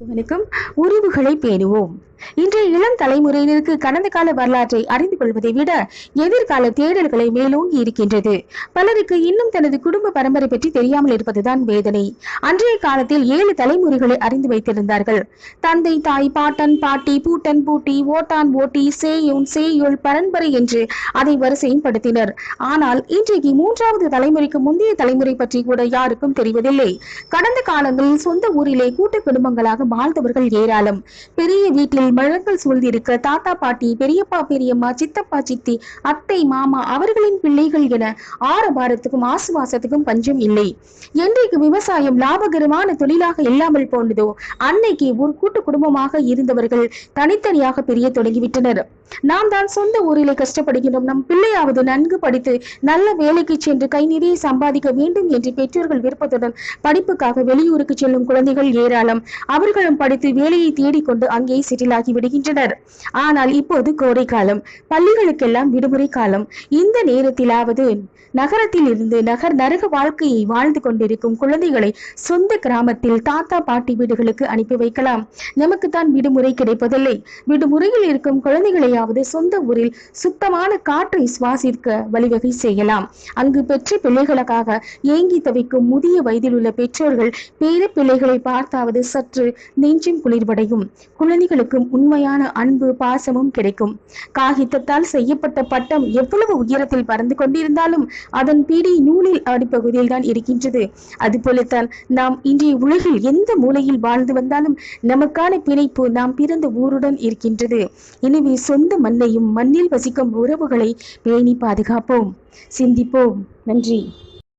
வணக்கம். உறவுகளை பேணுவோம். இன்றைய இளம் தலைமுறையினருக்கு கடந்த கால வரலாற்றை அறிந்து கொள்வதை விட எதிர்கால தேடல்களை மேலோங்கி இருக்கின்றது. பலருக்கு இன்னும் தனது குடும்ப பரம்பரை பற்றி தெரியாமல் இருப்பதுதான் வேதனை. அன்றைய காலத்தில் ஏழு தலைமுறைகளை அறிந்து வைத்திருந்தார்கள். தந்தை தாய் பாட்டன் பாட்டி பூட்டன் பூட்டி ஓட்டான் ஓட்டி சேயோன் சேயோல் பரம்பரை என்று அதை வரிசையும் படுத்தினர் ஆனால் இன்றைக்கு மூன்றாவது தலைமுறைக்கு முந்தைய தலைமுறை பற்றி கூட யாருக்கும் தெரிவதில்லை. கடந்த காலங்களில் சொந்த ஊரிலே கூட்டு குடும்பங்களாக வாழ்ந்தவர்கள் ஏராளம். பெரிய வீட்டில் மழங்கள் சூழ்ந்திருக்க தாத்தா பாட்டி பெரியப்பா பெரியம்மா சித்தப்பா சித்தி அத்தை மாமா அவர்களின் பிள்ளைகள் என ஆரபாரத்துக்கும் ஆசுவாசத்துக்கும் பஞ்சம் இல்லை. என்றைக்கு விவசாயம் லாபகரமான தொழிலாக இல்லாமல் போனதோ அன்னைக்கு ஒரு கூட்டு குடும்பமாக இருந்தவர்கள் தனித்தனியாக பிரிய தொடங்கிவிட்டனர். நாம் தான் சொந்த ஊரிலே கஷ்டப்படுகிறோம் நம் பிள்ளையாவது நன்கு படித்து நல்ல வேலைக்கு சென்று கை நிறைய சம்பாதிக்க வேண்டும் என்று பெற்றோர்கள் விருப்பத்துடன் படிப்புக்காக வெளியூருக்கு செல்லும் குழந்தைகள் ஏராளம். அவர்கள் அவர்களும் படித்து வேலையை தேடிக்கொண்டு அங்கே செட்டில் ஆகி விடுகின்றனர். ஆனால் இப்போது கோடை காலம். பள்ளிகளுக்கெல்லாம் விடுமுறை காலம். இந்த நேரத்திலாவது நகரத்தில் இருந்து நகர் நரக வாழ்க்கையை வாழ்ந்து கொண்டிருக்கும் குழந்தைகளை சொந்த கிராமத்தில் தாத்தா பாட்டி வீடுகளுக்கு அனுப்பி வைக்கலாம். நமக்கு தான் விடுமுறை கிடைப்பதில்லை. விடுமுறையில் இருக்கும் குழந்தைகளையாவது சொந்த ஊரில் சுத்தமான காற்றை சுவாசிக்க வழிவகை செய்யலாம். அங்கு பெற்ற பிள்ளைகளுக்காக ஏங்கி தவிக்கும் முதிய வயதில் உள்ள பெற்றோர்கள் பேர பிள்ளைகளை பார்த்தாவது சற்று நெஞ்சும் குளிர்வடையும். குழந்தைகளுக்கும் உண்மையான அன்பு பாசமும் கிடைக்கும். காகிதத்தால் செய்யப்பட்ட பட்டம் எவ்வளவு உயரத்தில் பறந்து கொண்டிருந்தாலும் அதன் பீடி நூலில் அடிப்பகுதியில் தான் இருக்கின்றது. அதுபோலத்தான் நாம் இன்றைய உலகில் எந்த மூலையில் வாழ்ந்து வந்தாலும் நமக்கான பிணைப்பு நாம் பிறந்த ஊருடன் இருக்கின்றது. எனவே சொந்த மண்ணையும் மண்ணில் வசிக்கும் உறவுகளை பேணி பாதுகாப்போம். சிந்திப்போம். நன்றி.